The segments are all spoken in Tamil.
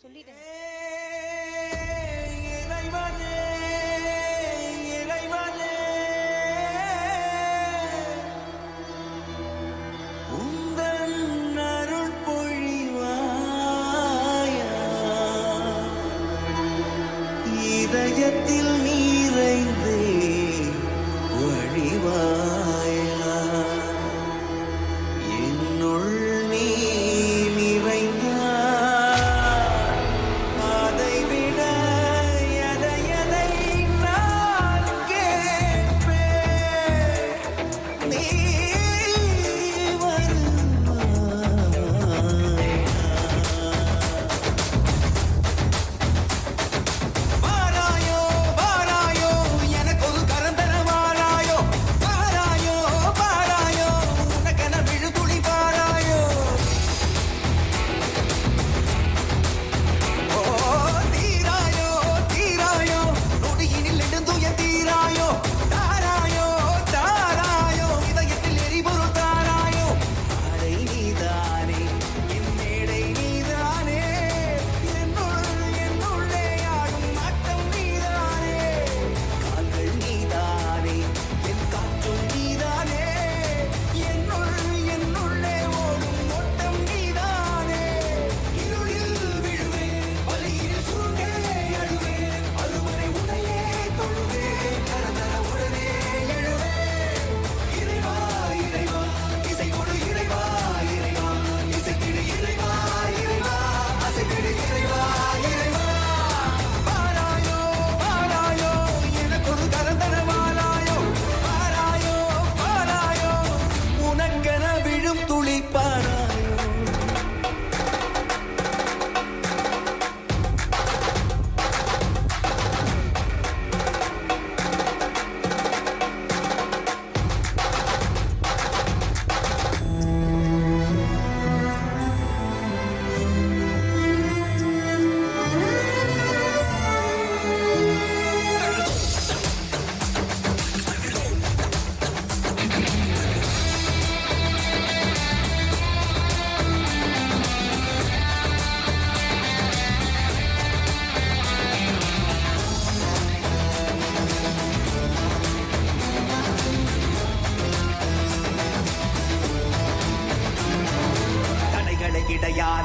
சொல்லிட்டேன் இதயத்தில் நீரைந்தே வழிவா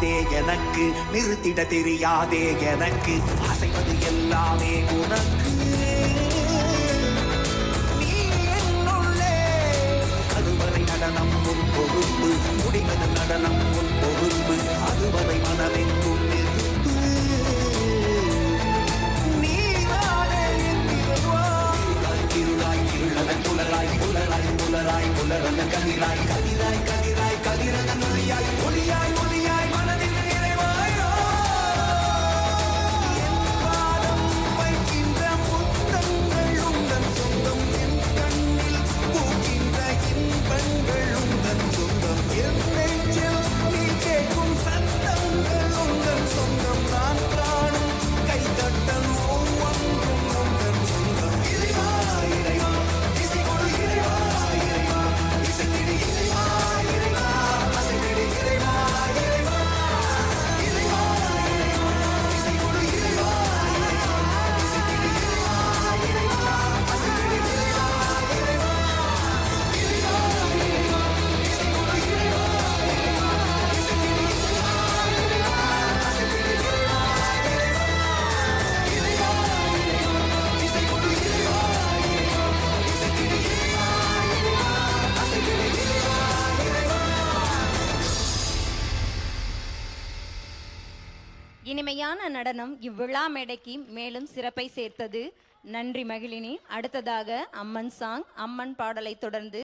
தெரியாதே எனக்கு நிறுத்திட தெரியாதே எனக்கு அசைவது எல்லாமே உனக்கு. நீ என்னுள்ளே. கருவறை நடனம் உன் பொறுப்பு முடிவது நடனம் உன் பொறுப்பு அதுவரை மனமெங்கும் நிறுத்து. புலராய் புலராய் புலராய் கதிராய் கதிராய் கதிராய் கதிரதன் ஒளியாய் ஒளி இனிமையான நடனம் இவ்விழா மேடைக்கு மேலும் சிறப்பை சேர்த்தது. நன்றி மகிழினி. அடுத்ததாக அம்மன் சாங் அம்மன் பாடலை தொடர்ந்து